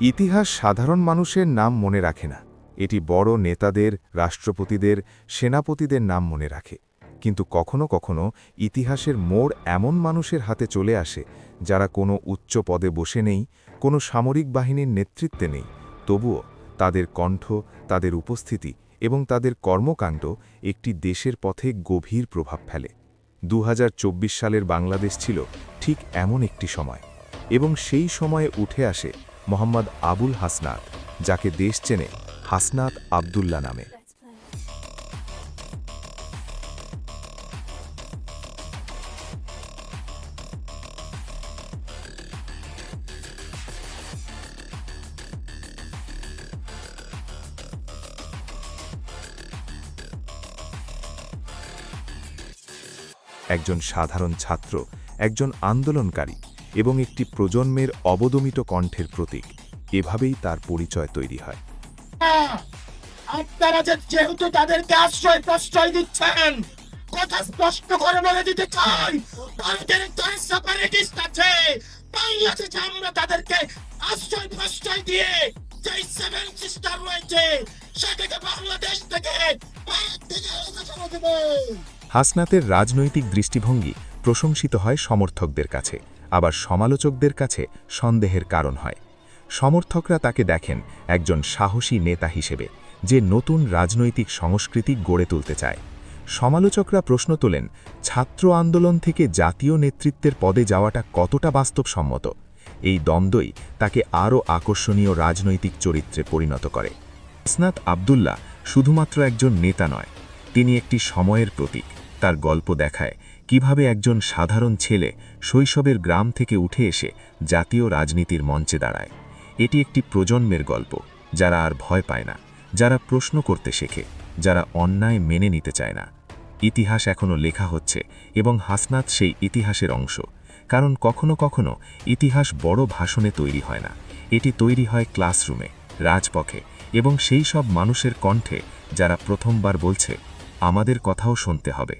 ইতিহাস সাধারণ মানুষের নাম মনে রাখে না। এটি বড় নেতাদের, রাষ্ট্রপতিদের, সেনাপতিদের নাম মনে রাখে। কিন্তু কখনো কখনো ইতিহাসের মোড় এমন মানুষের হাতে চলে আসে, যারা কোনো উচ্চ পদে বসে নেই, কোনো সামরিক বাহিনীর নেতৃত্বে নেই। তবুও তাদের কণ্ঠ, তাদের উপস্থিতি এবং তাদের কর্মকাণ্ড একটি দেশের পথে গভীর প্রভাব ফেলে। দু হাজার চব্বিশ সালের বাংলাদেশ ছিল ঠিক এমন একটি সময় এবং সেই সময়ে উঠে আসে মোহাম্মদ আবুল হাসনাত যাকে দেশ চেনে হাসনাত আবদুল্লা নামে। একজন সাধারণ ছাত্র একজন আন্দোলনকারী। এবং একটি প্রজন্মের অবদমিত কণ্ঠের প্রতীক। এভাবেই তার পরিচয় তৈরি হয়। আপনারা যে যেহেতু তাদেরকে আশ্রয় প্রশ্রয় দিচ্ছেন কথা স্পষ্ট করে বলে দিতে চাই ভারতের একটা সেপারেটিস্ট আছে বাংলাদেশে আমরা তাদেরকে আশ্রয় প্রশ্রয় দিয়ে যে সেভেন সিস্টার রয়েছে সেটাকে বাংলাদেশ থেকে হাসনাতের রাজনৈতিক দৃষ্টিভঙ্গি প্রশংসিত হয় সমর্থকদের কাছে। আবার সমালোচকদের কাছে সন্দেহের কারণ হয়। সমর্থকরা তাকে দেখেন একজন সাহসী নেতা হিসেবে, যে নতুন রাজনৈতিক সংস্কৃতি গড়ে তুলতে চায়। সমালোচকরা প্রশ্ন তোলেন, ছাত্র আন্দোলন থেকে জাতীয় নেতৃত্বের পদে যাওয়াটা কতটা বাস্তবসম্মত? এই দ্বন্দ্বই তাকে আরও আকর্ষণীয় রাজনৈতিক চরিত্রে পরিণত করে। হাসনাত আবদুল্লাহ শুধুমাত্র একজন নেতা নয়, তিনি একটি সময়ের প্রতীক। তার গল্প দেখায় কীভাবে একজন সাধারণ ছেলে শৈশবের গ্রাম থেকে উঠে এসে জাতীয় রাজনীতির মঞ্চে দাঁড়ায়। এটি একটি প্রজন্মের গল্প, যারা আর ভয় পায় না, যারা প্রশ্ন করতে শেখে, যারা অন্যায় মেনে নিতে চায় না। ইতিহাস এখনও লেখা হচ্ছে এবং হাসনাত সেই ইতিহাসের অংশ, কারণ কখনো কখনো ইতিহাস বড় ভাষণে তৈরি হয় না। এটি তৈরি হয় ক্লাসরুমে, রাজপথে এবং সেই সব মানুষের কণ্ঠে যারা প্রথমবার বলছে, আমাদের কথাও শুনতে হবে।